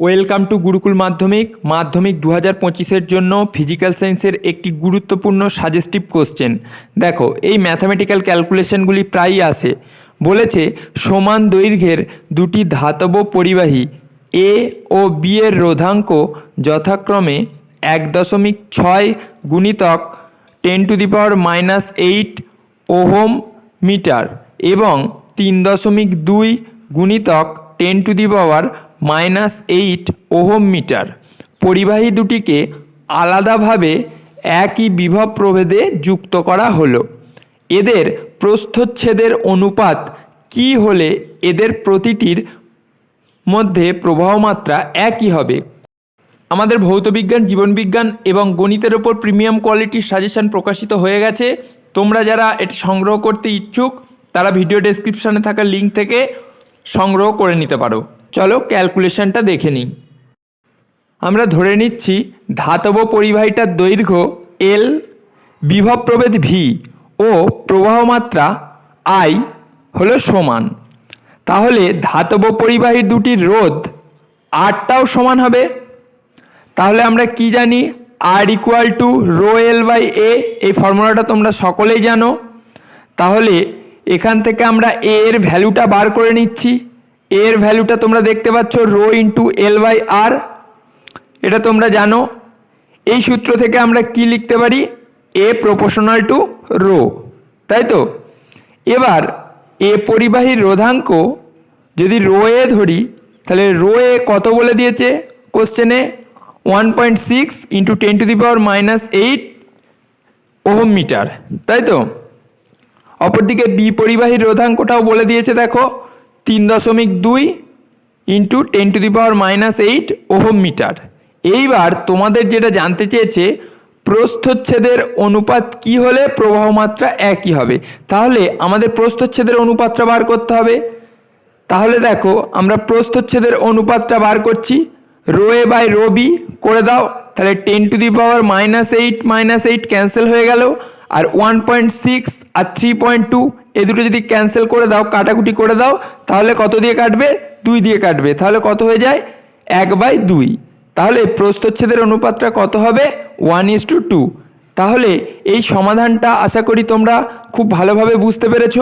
Welcome to Gurukul মাধ্যমিক। মাধ্যমিক দু হাজার পঁচিশের জন্য ফিজিক্যাল সায়েন্সের একটি গুরুত্বপূর্ণ সাজেস্টিভ কোশ্চেন। দেখো, এই ম্যাথামেটিক্যাল ক্যালকুলেশনগুলি প্রায়ই আসে। বলেছে, সমান দৈর্ঘ্যের দুটি ধাতব পরিবাহী, এ ও বি এর রোধাঙ্ক যথাক্রমে এক দশমিক ছয় গুণিতক ten to the power minus eight ohm metre এবং তিন দশমিক দুই গুণিতক ten to the power minus eight ohm metre. পরিবাহী দুটিকে আলাদাভাবে একই বিভব প্রভেদে যুক্ত করা হলো। এদের প্রস্থচ্ছেদের অনুপাত কি হলে এদের প্রতিটির মধ্যে প্রবাহ মাত্রা একই হবে? আমাদের ভৌতবিজ্ঞান, জীবনবিজ্ঞান এবং গণিতের ওপর প্রিমিয়াম কোয়ালিটির সাজেশন প্রকাশিত হয়ে গেছে। তোমরা যারা এটি সংগ্রহ করতে ইচ্ছুক, তারা ভিডিও ডেসক্রিপশানে থাকা লিঙ্ক থেকে সংগ্রহ করে নিতে পারো। চলো ক্যালকুলেশনটা দেখে নিই। আমরা ধরে নিচ্ছি ধাতব পরিবাহীটার দৈর্ঘ্য এল বিভব প্রভেদ ভি ও প্রবাহ মাত্রা আই হলো সমান। তাহলে ধাতব পরিবাহীর দুটির রোধ আরটাও সমান হবে। তাহলে আমরা কি জানি? R equal to rho L by A এই ফর্মুলাটা তোমরা সকলেই জানো। তাহলে এখান থেকে আমরা এ এর ভ্যালুটা বার করে নিচ্ছি। এর ভ্যালুটা তোমরা দেখতে পাচ্ছ rho into L by R. এটা তোমরা জানো। এই সূত্র থেকে আমরা কি লিখতে পারি? A proportional to rho. তাই তো? এবার এ পরিবাহীর রোধাঙ্ক যদি রো এ ধরি, তাহলে রো এ কত বলে দিয়েছে কোশ্চেনে one point six into ten to the power minus eight ohm metre. তাই তো? অপরদিকে বি পরিবাহীর রোধাঙ্কটাও বলে দিয়েছে, দেখো। তিন দশমিক দুই into ten to the power minus eight ohm metre. এইবার তোমাদের যেটা জানতে চেয়েছে, প্রস্থচ্ছেদের অনুপাত কি হলে প্রবাহ মাত্রা একই হবে? তাহলে আমাদের প্রস্থচ্ছেদের অনুপাতটা বার করতে হবে। তাহলে দেখো, আমরা প্রস্থচ্ছেদের অনুপাতটা বার করছি। রো এ বাই রো করে দাও, তাহলে ten to the power minus eight minus eight cancel হয়ে গেল। আর ওয়ান পয়েন্ট সিক্স আর থ্রি পয়েন্ট টু এ দুটো যদি ক্যান্সেল করে দাও, কাটাকুটি করে দাও, তাহলে কত দিয়ে কাটবে? দুই দিয়ে কাটবে। তাহলে কত হয়ে যায়? এক বাই দুই। তাহলে প্রস্থচ্ছেদের অনুপাতটা কত হবে? ওয়ান ইস টু টু তাহলে এই সমাধানটা আশা করি তোমরা খুব ভালোভাবে বুঝতে পেরেছ।